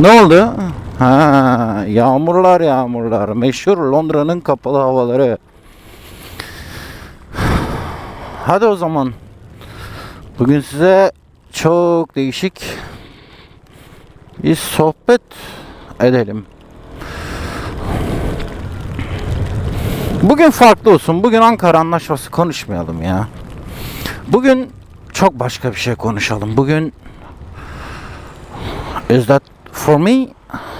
Ne oldu? Ha, yağmurlar yağmurlar. Meşhur Londra'nın kapalı havaları. Hadi o zaman. Bugün size çok değişik bir sohbet edelim. Bugün farklı olsun. Bugün Ankara Anlaşması konuşmayalım ya. Bugün çok başka bir şey konuşalım. Bugün that for me?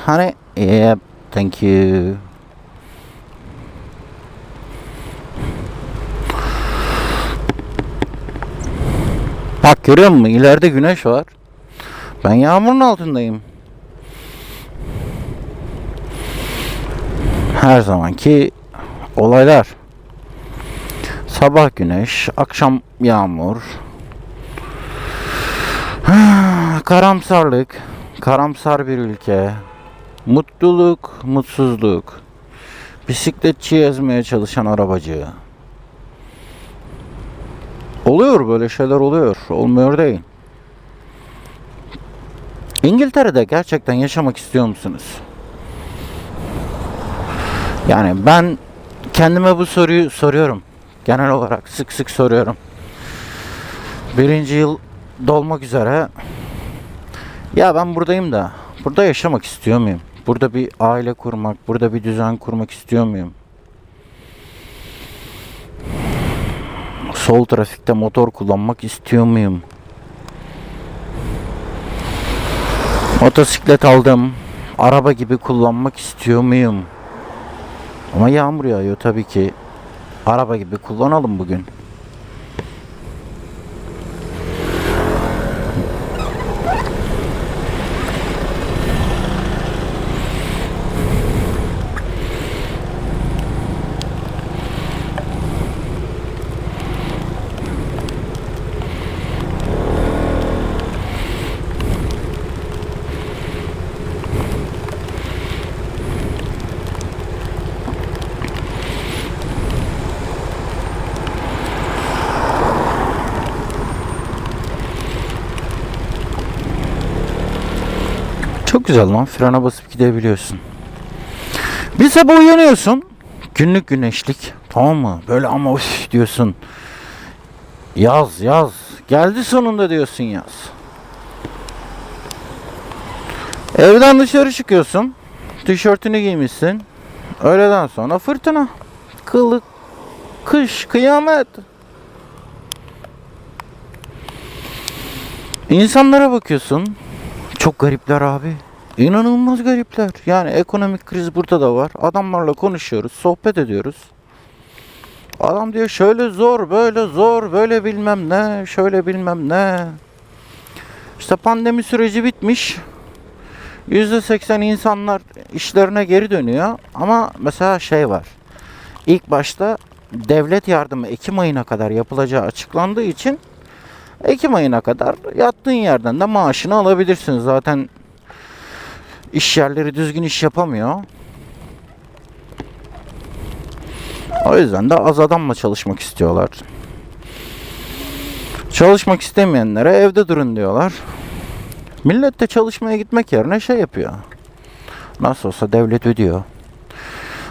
Honey? Yep, thank you. Bak görüyor musun? İleride güneş var. Ben yağmurun altındayım. Her zamanki olaylar. Sabah güneş, akşam yağmur. Karamsarlık, karamsar bir ülke. Mutluluk, mutsuzluk. Bisikletçi ezmeye çalışan arabacı. Oluyor böyle şeyler oluyor. Olmuyor değil. İngiltere'de gerçekten yaşamak istiyor musunuz? Yani ben kendime bu soruyu soruyorum. Genel olarak sık sık soruyorum. Birinci yıl dolmak üzere. Ya ben buradayım da burada yaşamak istiyor muyum? Burada bir aile kurmak, burada bir düzen kurmak istiyor muyum? Sol trafikte motor kullanmak istiyor muyum? Motosiklet aldım. Araba gibi kullanmak istiyor muyum? Ama yağmur yağıyor tabii ki. Araba gibi kullanalım bugün. Çok güzel lan. Frene basıp gidebiliyorsun. Bir sabah uyanıyorsun. Günlük güneşlik. Tamam mı? Böyle ama üf diyorsun. Yaz yaz. Geldi sonunda diyorsun yaz. Evden dışarı çıkıyorsun. Tişörtünü giymişsin. Öğleden sonra fırtına. Kılık. Kış. Kıyamet. İnsanlara bakıyorsun. Çok garipler abi. İnanılmaz garipler. Yani ekonomik kriz burada da var. Adamlarla konuşuyoruz, sohbet ediyoruz. Adam diyor şöyle zor, böyle zor, böyle bilmem ne, şöyle bilmem ne. İşte pandemi süreci bitmiş. %80 insanlar işlerine geri dönüyor. Ama mesela şey var. İlk başta devlet yardımı Ekim ayına kadar yapılacağı açıklandığı için Ekim ayına kadar yattığın yerden de maaşını alabilirsin. Zaten iş yerleri düzgün iş yapamıyor. O yüzden de az adamla çalışmak istiyorlar. Çalışmak istemeyenlere evde durun diyorlar. Millet de çalışmaya gitmek yerine şey yapıyor. Nasıl olsa devlet ödüyor.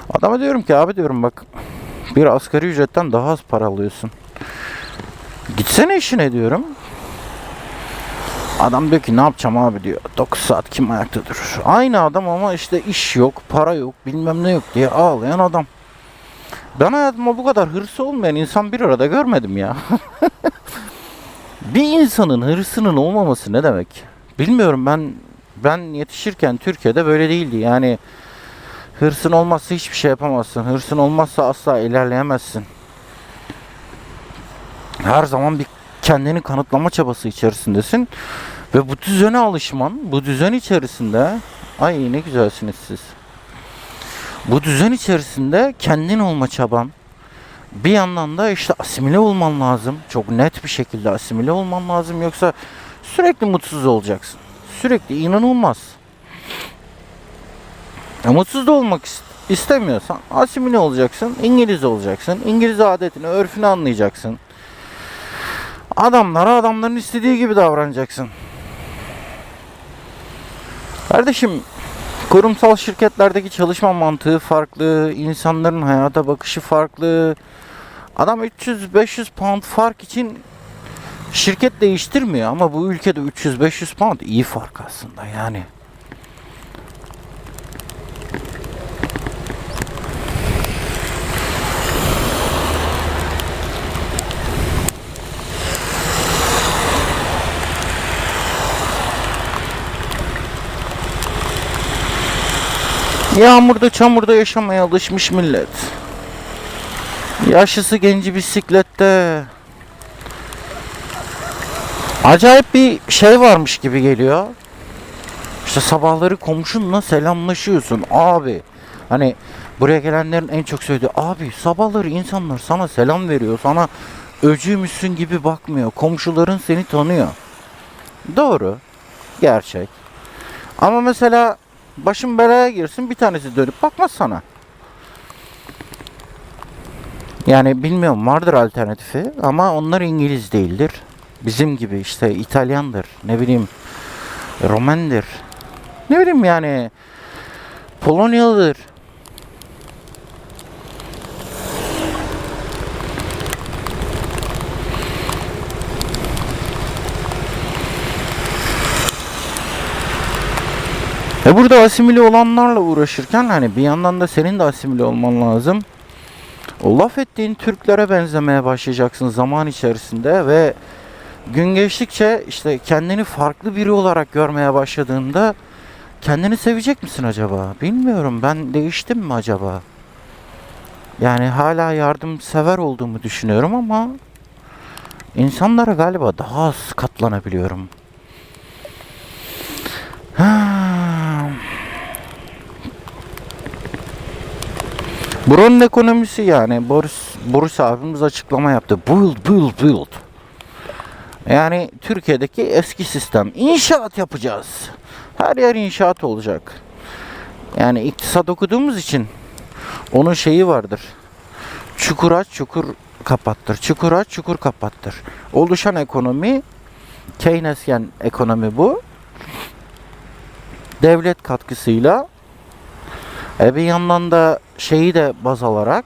Adama diyorum ki abi diyorum bak bir asgari ücretten daha az para alıyorsun. Gitsene işine diyorum. Adam diyor ki ne yapacağım abi diyor. 9 saat kim ayakta durur. Aynı adam ama işte iş yok, para yok, bilmem ne yok diye ağlayan adam. Ben hayatıma bu kadar hırsı olmayan insan bir arada görmedim ya. bir insanın hırsının olmaması ne demek? Bilmiyorum ben ben yetişirken Türkiye'de böyle değildi. Yani hırsın olmazsa hiçbir şey yapamazsın. Hırsın olmazsa asla ilerleyemezsin her zaman bir kendini kanıtlama çabası içerisindesin. Ve bu düzene alışman, bu düzen içerisinde ay ne güzelsiniz siz. Bu düzen içerisinde kendin olma çaban. Bir yandan da işte asimile olman lazım. Çok net bir şekilde asimile olman lazım. Yoksa sürekli mutsuz olacaksın. Sürekli inanılmaz. Ya, mutsuz da olmak ist- istemiyorsan asimile olacaksın. İngiliz olacaksın. İngiliz adetini, örfünü anlayacaksın. Adamlara adamların istediği gibi davranacaksın. Kardeşim kurumsal şirketlerdeki çalışma mantığı farklı, insanların hayata bakışı farklı. Adam 300-500 pound fark için şirket değiştirmiyor ama bu ülkede 300-500 pound iyi fark aslında yani. Yağmurda çamurda yaşamaya alışmış millet. Yaşlısı genci bisiklette. Acayip bir şey varmış gibi geliyor. İşte sabahları komşunla selamlaşıyorsun abi. Hani buraya gelenlerin en çok söylediği abi sabahları insanlar sana selam veriyor. Sana öcüymüşsün gibi bakmıyor. Komşuların seni tanıyor. Doğru. Gerçek. Ama mesela başın belaya girsin bir tanesi dönüp bakmaz sana. Yani bilmiyorum vardır alternatifi ama onlar İngiliz değildir. Bizim gibi işte İtalyandır ne bileyim Romendir. Ne bileyim yani Polonyalıdır. E burada asimile olanlarla uğraşırken hani bir yandan da senin de asimile olman lazım. O laf ettiğin Türklere benzemeye başlayacaksın zaman içerisinde ve gün geçtikçe işte kendini farklı biri olarak görmeye başladığında kendini sevecek misin acaba? Bilmiyorum ben değiştim mi acaba? Yani hala yardımsever olduğumu düşünüyorum ama insanlara galiba daha az katlanabiliyorum. Ha. Buranın ekonomisi yani Boris Boris abimiz açıklama yaptı. Build, build, build. Yani Türkiye'deki eski sistem. İnşaat yapacağız. Her yer inşaat olacak. Yani iktisat okuduğumuz için onun şeyi vardır. Çukur aç, çukur kapattır. Çukur aç, çukur kapattır. Oluşan ekonomi Keynesyen ekonomi bu. Devlet katkısıyla e bir yandan da şeyi de baz alarak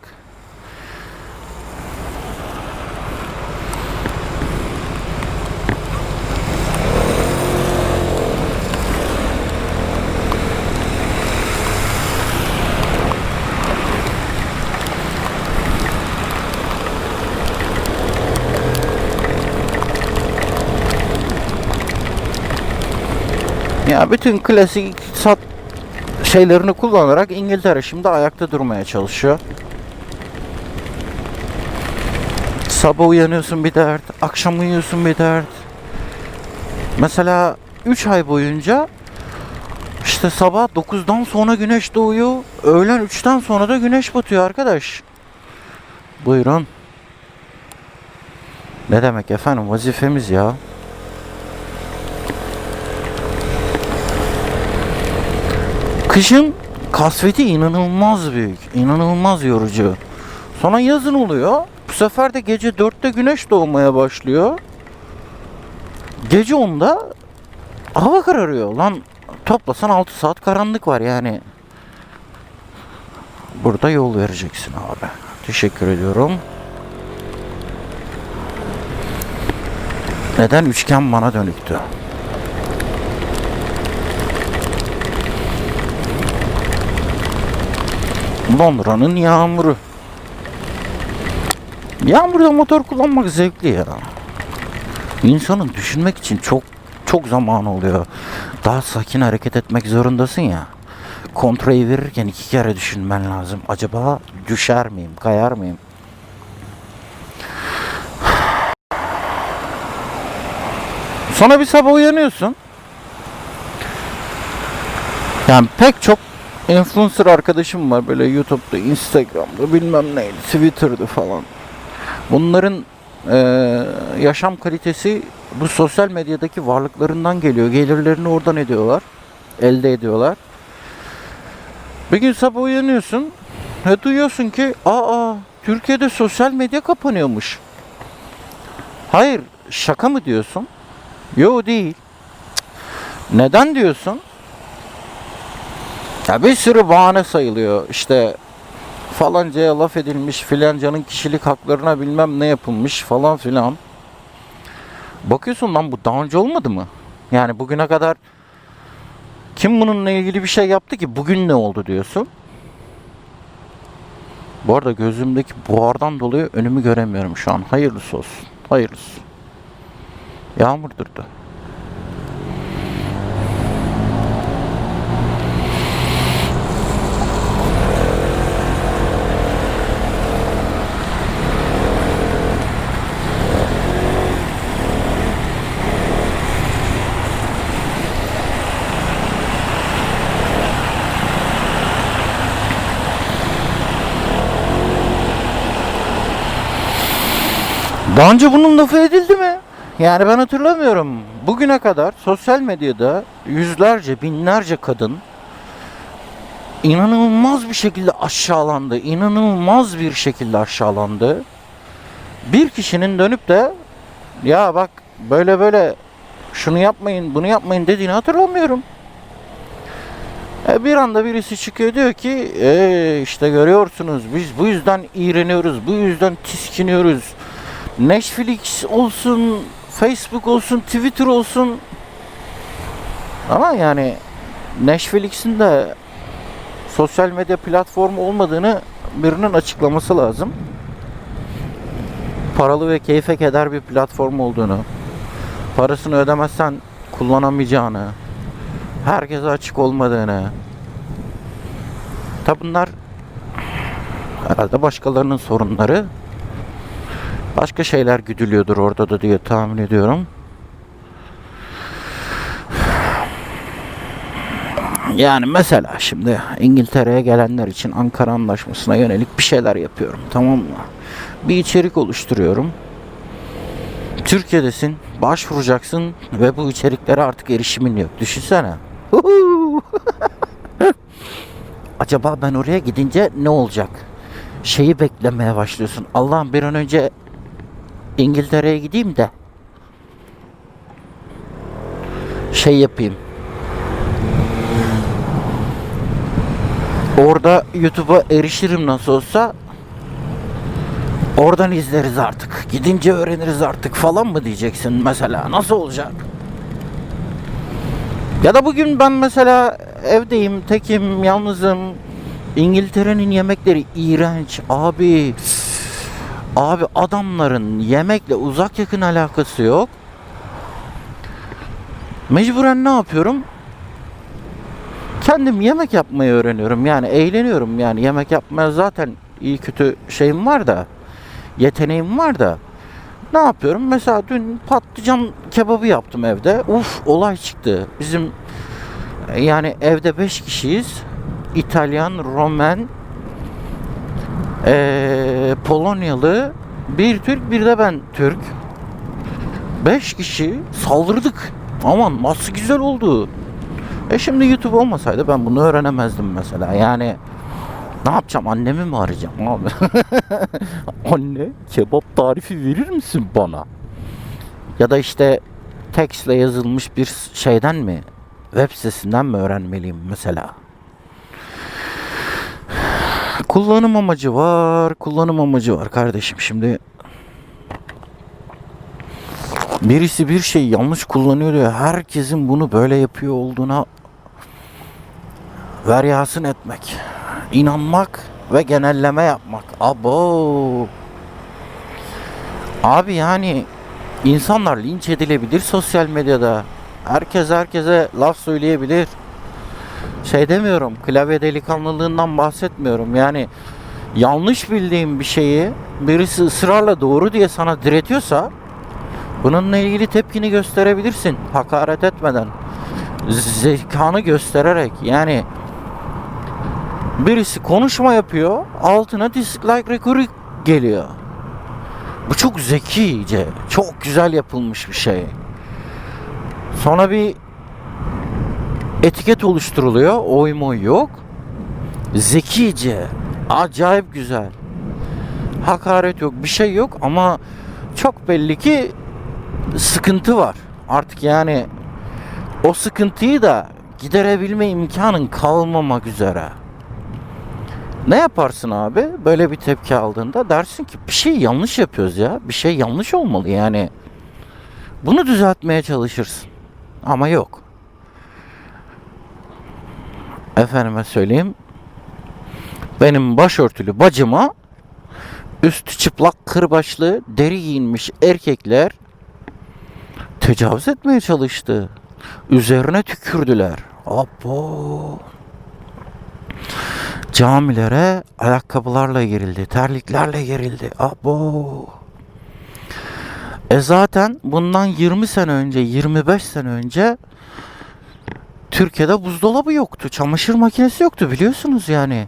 ya bütün klasik iktisat şeylerini kullanarak İngiltere şimdi ayakta durmaya çalışıyor. Sabah uyanıyorsun bir dert, akşam uyuyorsun bir dert. Mesela 3 ay boyunca işte sabah 9'dan sonra güneş doğuyor, öğlen 3'ten sonra da güneş batıyor arkadaş. Buyurun. Ne demek efendim vazifemiz ya. Kışın kasveti inanılmaz büyük, inanılmaz yorucu. Sonra yazın oluyor. Bu sefer de gece 4'te güneş doğmaya başlıyor. Gece 10'da hava kararıyor. Lan toplasan 6 saat karanlık var yani. Burada yol vereceksin abi. Teşekkür ediyorum. Neden üçgen bana dönüktü? Londra'nın yağmuru. Yağmurda motor kullanmak zevkli ya. İnsanın düşünmek için çok çok zaman oluyor. Daha sakin hareket etmek zorundasın ya. Kontrayı verirken iki kere düşünmen lazım. Acaba düşer miyim, kayar mıyım? Sonra bir sabah uyanıyorsun. Yani pek çok influencer arkadaşım var böyle YouTube'da, Instagram'da, bilmem neydi, Twitter'da falan. Bunların eee, yaşam kalitesi bu sosyal medyadaki varlıklarından geliyor. Gelirlerini oradan ediyorlar. Elde ediyorlar. Bir gün sabah uyanıyorsun ve duyuyorsun ki aa Türkiye'de sosyal medya kapanıyormuş. Hayır şaka mı diyorsun? Yo değil. Neden diyorsun? Ya bir sürü bahane sayılıyor. İşte falancaya laf edilmiş, filancanın kişilik haklarına bilmem ne yapılmış falan filan. Bakıyorsun lan bu daha önce olmadı mı? Yani bugüne kadar kim bununla ilgili bir şey yaptı ki bugün ne oldu diyorsun. Bu arada gözümdeki buhardan dolayı önümü göremiyorum şu an. Hayırlısı olsun. Hayırlısı. Yağmur durdu. Daha önce bunun lafı edildi mi? Yani ben hatırlamıyorum. Bugüne kadar sosyal medyada yüzlerce, binlerce kadın inanılmaz bir şekilde aşağılandı. İnanılmaz bir şekilde aşağılandı. Bir kişinin dönüp de ya bak böyle böyle şunu yapmayın, bunu yapmayın dediğini hatırlamıyorum. E bir anda birisi çıkıyor diyor ki e işte görüyorsunuz biz bu yüzden iğreniyoruz, bu yüzden tiskiniyoruz. Netflix olsun, Facebook olsun, Twitter olsun. Ama yani Netflix'in de sosyal medya platformu olmadığını birinin açıklaması lazım. Paralı ve keyfe keder bir platform olduğunu, parasını ödemezsen kullanamayacağını, herkese açık olmadığını. Tabi bunlar herhalde başkalarının sorunları. Başka şeyler güdülüyordur orada da diye tahmin ediyorum. Yani mesela şimdi İngiltere'ye gelenler için Ankara Anlaşması'na yönelik bir şeyler yapıyorum tamam mı? Bir içerik oluşturuyorum. Türkiye'desin, başvuracaksın ve bu içeriklere artık erişimin yok. Düşünsene. Acaba ben oraya gidince ne olacak? Şeyi beklemeye başlıyorsun. Allah'ım bir an önce İngiltere'ye gideyim de şey yapayım. Orada YouTube'a erişirim nasıl olsa. Oradan izleriz artık. Gidince öğreniriz artık falan mı diyeceksin mesela? Nasıl olacak? Ya da bugün ben mesela evdeyim, tekim, yalnızım. İngiltere'nin yemekleri iğrenç abi. Abi adamların yemekle uzak yakın alakası yok. Mecburen ne yapıyorum? Kendim yemek yapmayı öğreniyorum. Yani eğleniyorum. Yani yemek yapmaya zaten iyi kötü şeyim var da. Yeteneğim var da. Ne yapıyorum? Mesela dün patlıcan kebabı yaptım evde. Uf olay çıktı. Bizim yani evde 5 kişiyiz. İtalyan, Romen, ee, Polonyalı, bir Türk, bir de ben Türk. Beş kişi saldırdık. Aman nasıl güzel oldu. E şimdi YouTube olmasaydı ben bunu öğrenemezdim mesela. Yani ne yapacağım? Annemi mi arayacağım abi? Anne kebap tarifi verir misin bana? Ya da işte tekstle yazılmış bir şeyden mi? Web sitesinden mi öğrenmeliyim mesela? Kullanım amacı var, kullanım amacı var kardeşim. Şimdi birisi bir şey yanlış kullanıyor diyor. Herkesin bunu böyle yapıyor olduğuna veryasın etmek, inanmak ve genelleme yapmak. Abo. Abi yani insanlar linç edilebilir sosyal medyada. Herkes herkese laf söyleyebilir şey demiyorum. Klavye delikanlılığından bahsetmiyorum. Yani yanlış bildiğin bir şeyi birisi ısrarla doğru diye sana diretiyorsa bununla ilgili tepkini gösterebilirsin. Hakaret etmeden. Zekanı göstererek. Yani birisi konuşma yapıyor. Altına dislike rekoru geliyor. Bu çok zekice, çok güzel yapılmış bir şey. Sonra bir etiket oluşturuluyor. Oy moy yok. Zekice. Acayip güzel. Hakaret yok. Bir şey yok ama çok belli ki sıkıntı var. Artık yani o sıkıntıyı da giderebilme imkanın kalmamak üzere. Ne yaparsın abi? Böyle bir tepki aldığında dersin ki bir şey yanlış yapıyoruz ya. Bir şey yanlış olmalı yani. Bunu düzeltmeye çalışırsın. Ama yok. Efendime söyleyeyim. Benim başörtülü bacıma üstü çıplak kırbaçlı deri giyinmiş erkekler tecavüz etmeye çalıştı. Üzerine tükürdüler. Abo. Camilere ayakkabılarla girildi, terliklerle girildi. Abo. E zaten bundan 20 sene önce, 25 sene önce Türkiye'de buzdolabı yoktu, çamaşır makinesi yoktu biliyorsunuz yani.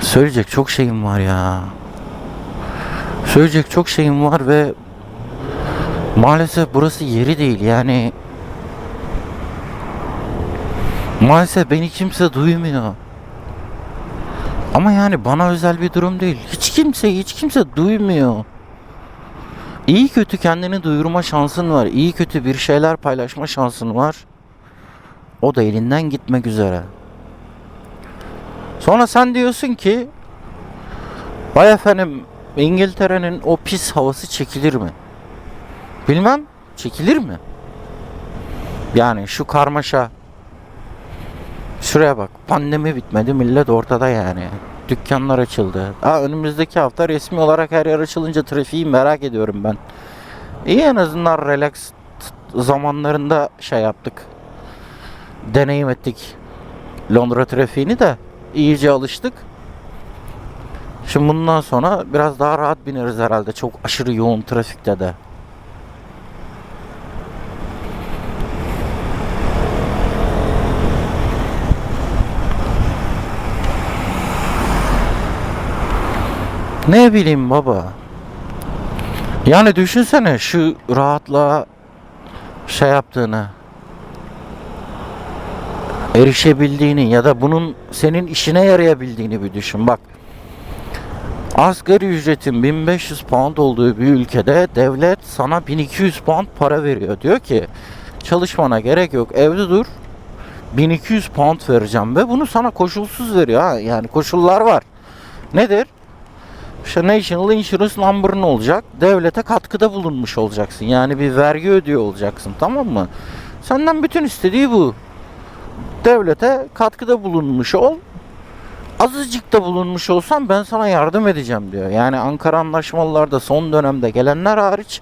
Söyleyecek çok şeyim var ya. Söyleyecek çok şeyim var ve maalesef burası yeri değil yani. Maalesef beni kimse duymuyor. Ama yani bana özel bir durum değil. Hiç kimse hiç kimse duymuyor. İyi kötü kendini duyurma şansın var. İyi kötü bir şeyler paylaşma şansın var. O da elinden gitmek üzere. Sonra sen diyorsun ki Vay efendim İngiltere'nin o pis havası çekilir mi? Bilmem çekilir mi? Yani şu karmaşa Şuraya bak pandemi bitmedi millet ortada yani. Dükkanlar açıldı. Aa, önümüzdeki hafta resmi olarak her yer açılınca trafiği merak ediyorum ben. İyi en azından relax zamanlarında şey yaptık. Deneyim ettik. Londra trafiğini de iyice alıştık. Şimdi bundan sonra biraz daha rahat bineriz herhalde. Çok aşırı yoğun trafikte de. Ne bileyim baba. Yani düşünsene şu rahatlığa şey yaptığını erişebildiğini ya da bunun senin işine yarayabildiğini bir düşün. Bak asgari ücretin 1500 pound olduğu bir ülkede devlet sana 1200 pound para veriyor. Diyor ki çalışmana gerek yok evde dur 1200 pound vereceğim ve bunu sana koşulsuz veriyor. Ha? Yani koşullar var. Nedir? İşte National Insurance Number'ın olacak. Devlete katkıda bulunmuş olacaksın. Yani bir vergi ödüyor olacaksın. Tamam mı? Senden bütün istediği bu. Devlete katkıda bulunmuş ol. Azıcık da bulunmuş olsan ben sana yardım edeceğim diyor. Yani Ankara anlaşmalılarda son dönemde gelenler hariç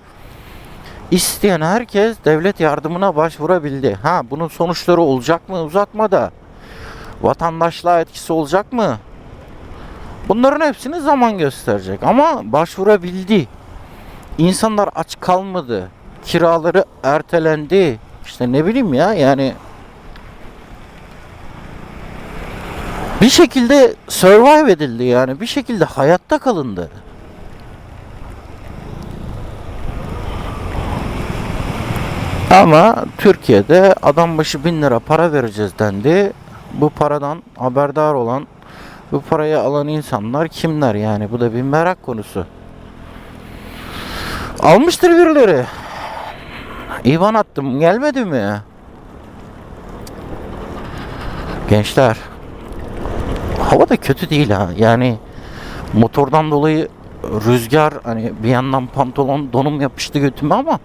isteyen herkes devlet yardımına başvurabildi. Ha bunun sonuçları olacak mı uzatmada? Vatandaşlığa etkisi olacak mı? Bunların hepsini zaman gösterecek ama başvurabildi. İnsanlar aç kalmadı. Kiraları ertelendi. İşte ne bileyim ya yani bir şekilde survive edildi yani bir şekilde hayatta kalındı. Ama Türkiye'de adam başı bin lira para vereceğiz dendi. Bu paradan haberdar olan bu parayı alan insanlar kimler yani? Bu da bir merak konusu. Almıştır birileri. İvan attım gelmedi mi? Gençler. Hava da kötü değil ha. Yani motordan dolayı rüzgar hani bir yandan pantolon donum yapıştı götüme ama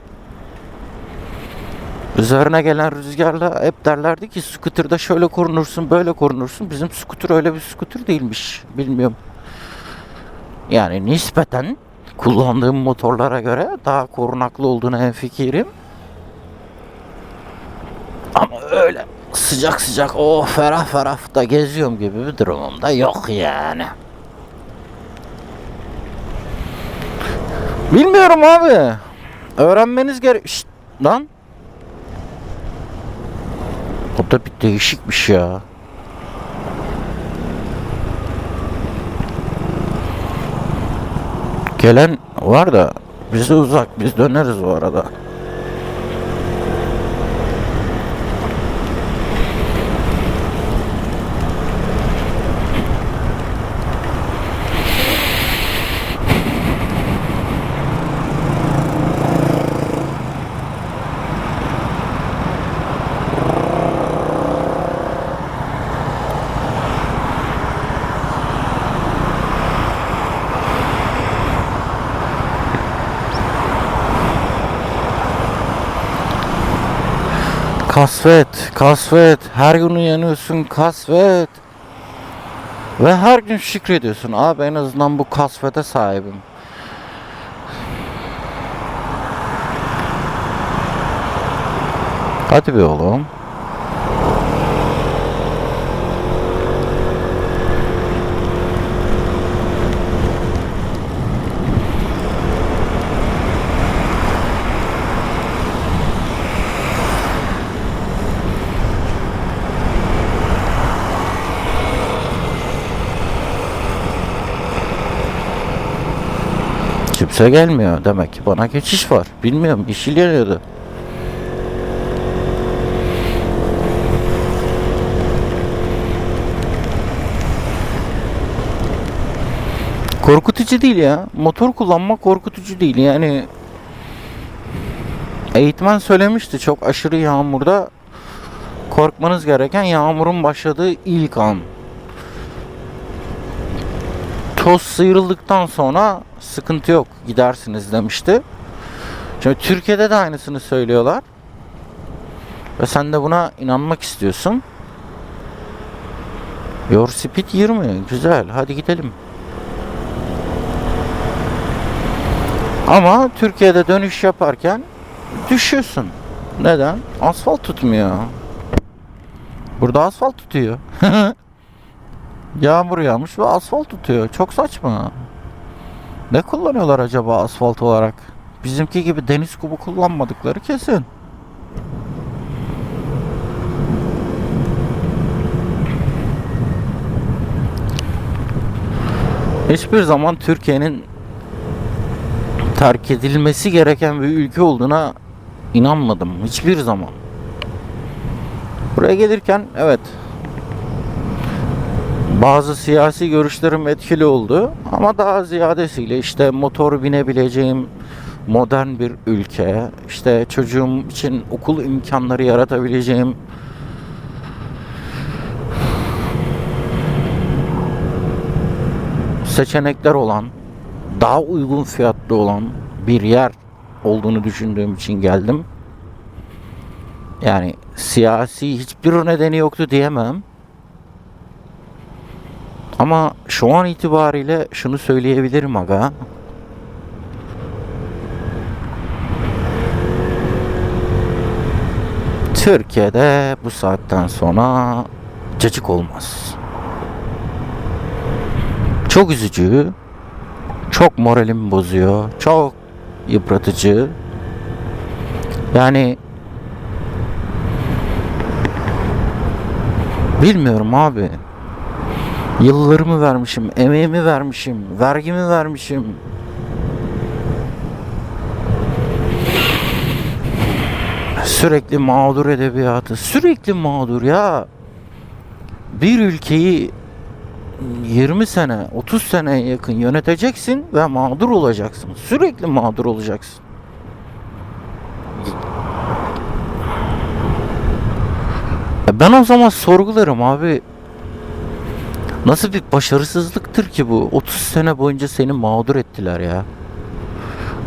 Üzerine gelen rüzgarla hep derlerdi ki scooter'da şöyle korunursun böyle korunursun. Bizim scooter öyle bir scooter değilmiş. Bilmiyorum. Yani nispeten kullandığım motorlara göre daha korunaklı olduğuna hemfikirim. Ama öyle sıcak sıcak o ferah ferah da geziyorum gibi bir durumum da yok yani. Bilmiyorum abi. Öğrenmeniz gerek... Lan. O da bir değişikmiş ya. Gelen var da bize uzak biz döneriz bu arada. Kasvet, kasvet. Her gün uyanıyorsun kasvet. Ve her gün şükrediyorsun. Abi en azından bu kasvete sahibim. Hadi be oğlum. Kimse gelmiyor. Demek ki bana geçiş var. Bilmiyorum. Yeşil yanıyordu. Korkutucu değil ya. Motor kullanmak korkutucu değil. Yani eğitmen söylemişti çok aşırı yağmurda korkmanız gereken yağmurun başladığı ilk an. Toz sıyrıldıktan sonra sıkıntı yok gidersiniz demişti. Şimdi Türkiye'de de aynısını söylüyorlar. Ve sen de buna inanmak istiyorsun. Your speed 20. Güzel. Hadi gidelim. Ama Türkiye'de dönüş yaparken düşüyorsun. Neden? Asfalt tutmuyor. Burada asfalt tutuyor. Yağmur yağmış ve asfalt tutuyor. Çok saçma. Ne kullanıyorlar acaba asfalt olarak? Bizimki gibi deniz kumu kullanmadıkları kesin. Hiçbir zaman Türkiye'nin terk edilmesi gereken bir ülke olduğuna inanmadım. Hiçbir zaman. Buraya gelirken evet bazı siyasi görüşlerim etkili oldu ama daha ziyadesiyle işte motor binebileceğim modern bir ülke, işte çocuğum için okul imkanları yaratabileceğim seçenekler olan, daha uygun fiyatlı olan bir yer olduğunu düşündüğüm için geldim. Yani siyasi hiçbir nedeni yoktu diyemem. Ama şu an itibariyle şunu söyleyebilirim aga. Türkiye'de bu saatten sonra cacık olmaz. Çok üzücü, çok moralimi bozuyor, çok yıpratıcı. Yani bilmiyorum abi. Yıllarımı vermişim, emeğimi vermişim, vergimi vermişim. Sürekli mağdur edebiyatı, sürekli mağdur ya. Bir ülkeyi 20 sene, 30 seneye yakın yöneteceksin ve mağdur olacaksın. Sürekli mağdur olacaksın. Ben o zaman sorgularım abi. Nasıl bir başarısızlıktır ki bu? 30 sene boyunca seni mağdur ettiler ya.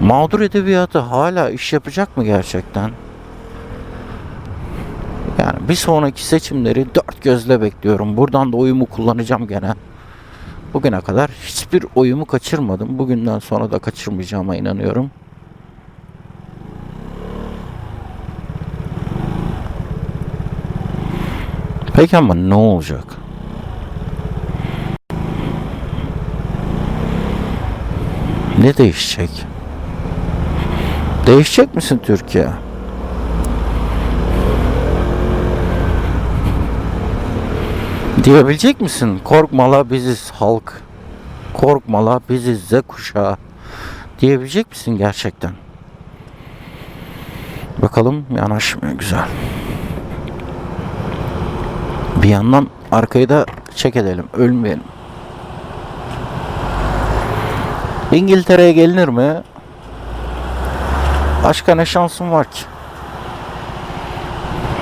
Mağdur edebiyatı hala iş yapacak mı gerçekten? Yani bir sonraki seçimleri dört gözle bekliyorum. Buradan da oyumu kullanacağım gene. Bugüne kadar hiçbir oyumu kaçırmadım. Bugünden sonra da kaçırmayacağıma inanıyorum. Peki ama ne olacak? Ne değişecek? Değişecek misin Türkiye? Diyebilecek misin? Korkmala biziz halk. Korkmala biziz Z kuşağı. Diyebilecek misin gerçekten? Bakalım yanaşmıyor güzel. Bir yandan arkayı da çek edelim. Ölmeyelim. İngiltere'ye gelinir mi? Başka ne şansım var ki?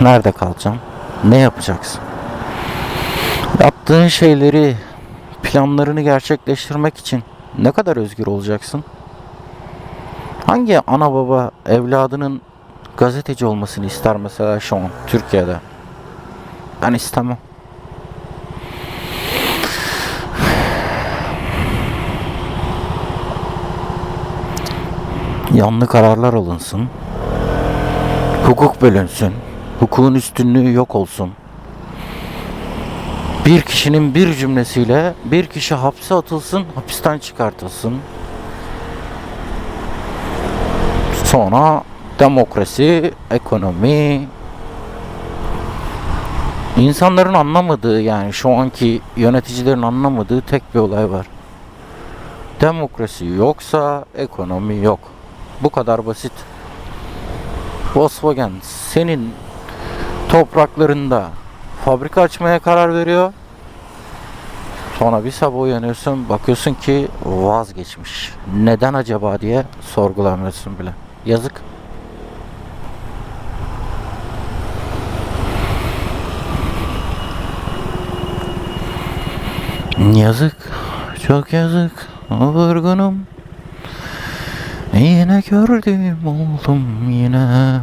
Nerede kalacağım? Ne yapacaksın? Yaptığın şeyleri, planlarını gerçekleştirmek için ne kadar özgür olacaksın? Hangi ana baba evladının gazeteci olmasını ister mesela şu an Türkiye'de. Ben istemem. Yanlı kararlar alınsın. Hukuk bölünsün. Hukukun üstünlüğü yok olsun. Bir kişinin bir cümlesiyle bir kişi hapse atılsın, hapisten çıkartılsın. Sonra demokrasi, ekonomi, insanların anlamadığı yani şu anki yöneticilerin anlamadığı tek bir olay var. Demokrasi yoksa ekonomi yok. Bu kadar basit. Volkswagen senin topraklarında fabrika açmaya karar veriyor. Sonra bir sabah uyanıyorsun bakıyorsun ki vazgeçmiş. Neden acaba diye sorgulamıyorsun bile. Yazık. Yazık. Çok yazık. Vurgunum. Yine gördüğüm oldum yine.